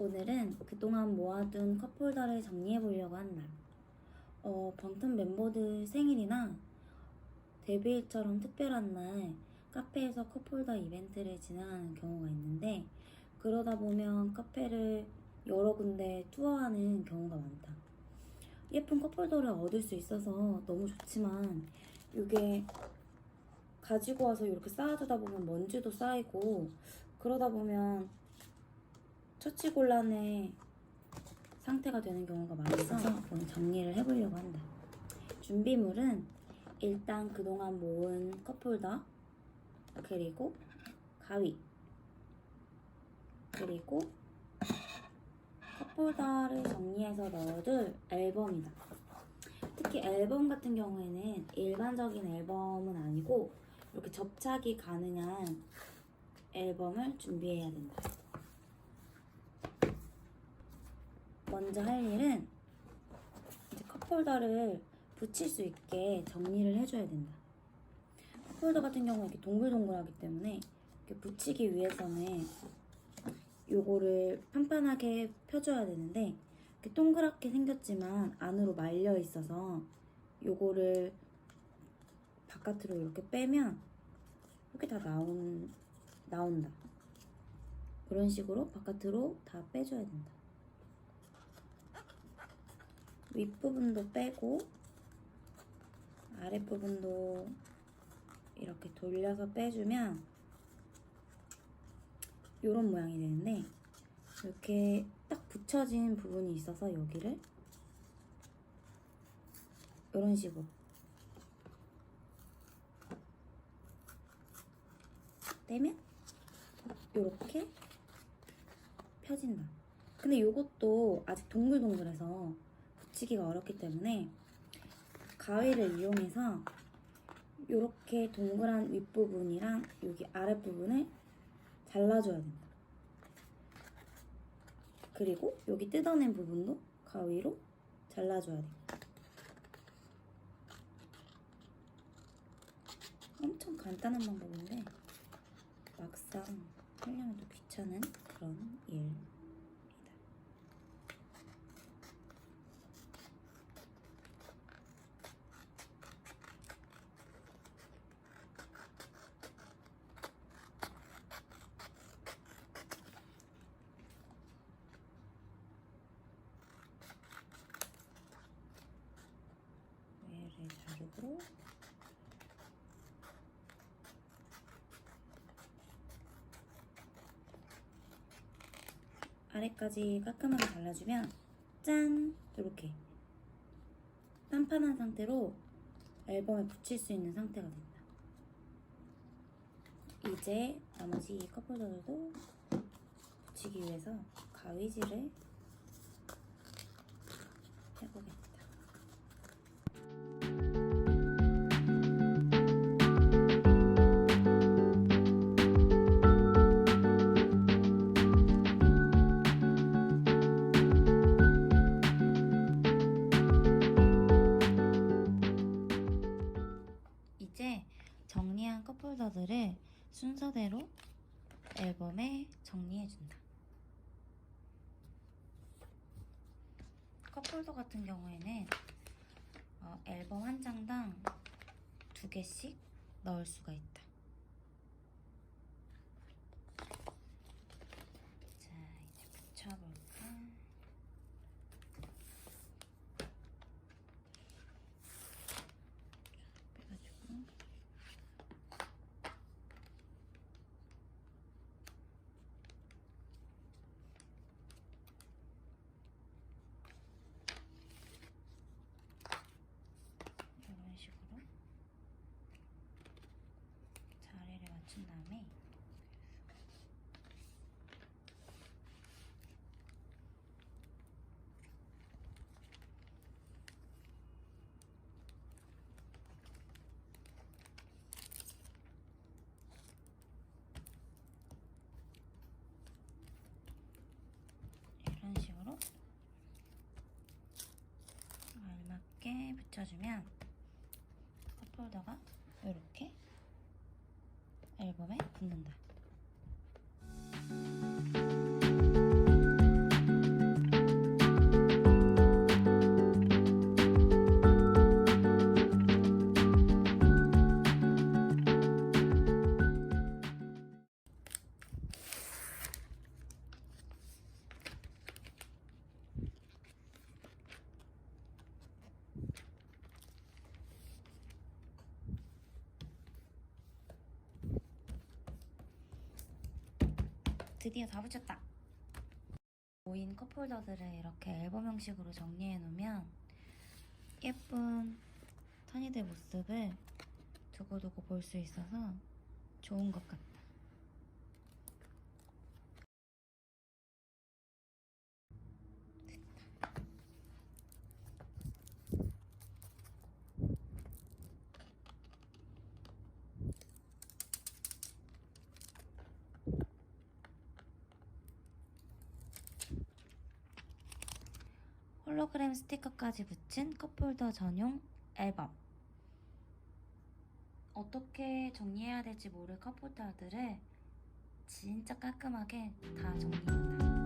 오늘은 그동안 모아둔 컵홀더를 정리해 보려고 한다. 어, 방탄 멤버들 생일이나 데뷔일처럼 특별한 날 카페에서 컵홀더 이벤트를 진행하는 경우가 있는데 그러다 보면 카페를 여러 군데 투어하는 경우가 많다. 예쁜 컵홀더를 얻을 수 있어서 너무 좋지만 이게 가지고 와서 이렇게 쌓아두다 보면 먼지도 쌓이고 그러다 보면 처치곤란의 상태가 되는 경우가 많아서 오늘 정리를 해보려고 한다. 준비물은 일단 그동안 모은 컵홀더 그리고 가위 그리고 컵홀더를 정리해서 넣어둘 앨범이다. 특히 앨범 같은 경우에는 일반적인 앨범은 아니고 이렇게 접착이 가능한 앨범을 준비해야 된다. 먼저 할 일은 이제 컵홀더를 붙일 수 있게 정리를 해줘야 된다. 컵홀더 같은 경우는 이렇게 동글동글하기 때문에 이렇게 붙이기 위해서는 요거를 판판하게 펴줘야 되는데 이렇게 동그랗게 생겼지만 안으로 말려 있어서 요거를 바깥으로 이렇게 빼면 이렇게 다 나온, 나온다. 그런 식으로 바깥으로 다 빼줘야 된다. 윗부분도 빼고 아랫부분도 이렇게 돌려서 빼주면 이런 모양이 되는데 이렇게 딱 붙여진 부분이 있어서 여기를 이런 식으로 떼면 이렇게 펴진다. 근데 이것도 아직 동글동글해서 붙이기가 어렵기 때문에 가위를 이용해서 이렇게 동그란 윗부분이랑 여기 아랫부분을 잘라줘야 된다. 그리고 여기 뜯어낸 부분도 가위로 잘라줘야 돼. 엄청 간단한 방법인데 막상 하려면 또 귀찮은 그런 일이다. 얘를 자르고 아래까지 깔끔하게 잘라주면 짠! 이렇게 단판한 상태로 앨범에 붙일 수 있는 상태가 된다. 이제 나머지 이 컵홀더들도 붙이기 위해서 가위질을 해보겠다. 컵홀더들을 순서대로 앨범에 정리해준다. 컵홀더 같은 경우에는 어, 앨범 한 장당 두 개씩 넣을 수가 있다. 자, 이제 붙여볼까? 빼가지고. 이런 식으로 자리를 맞춘 다음에 이런 식으로 알맞게 붙여주면 컵홀더가 이렇게 앨범에 붙는다. 드디어 다 붙였다. 모인 컵홀더들을 이렇게 앨범 형식으로 정리해 놓으면 예쁜 터니들 모습을 두고두고 볼 수 있어서 좋은 것 같다. 홀로그램 스티커까지 붙인 컵홀더 전용 앨범. 어떻게 정리해야 될지 모를 컵홀더들을 진짜 깔끔하게 다 정리했다.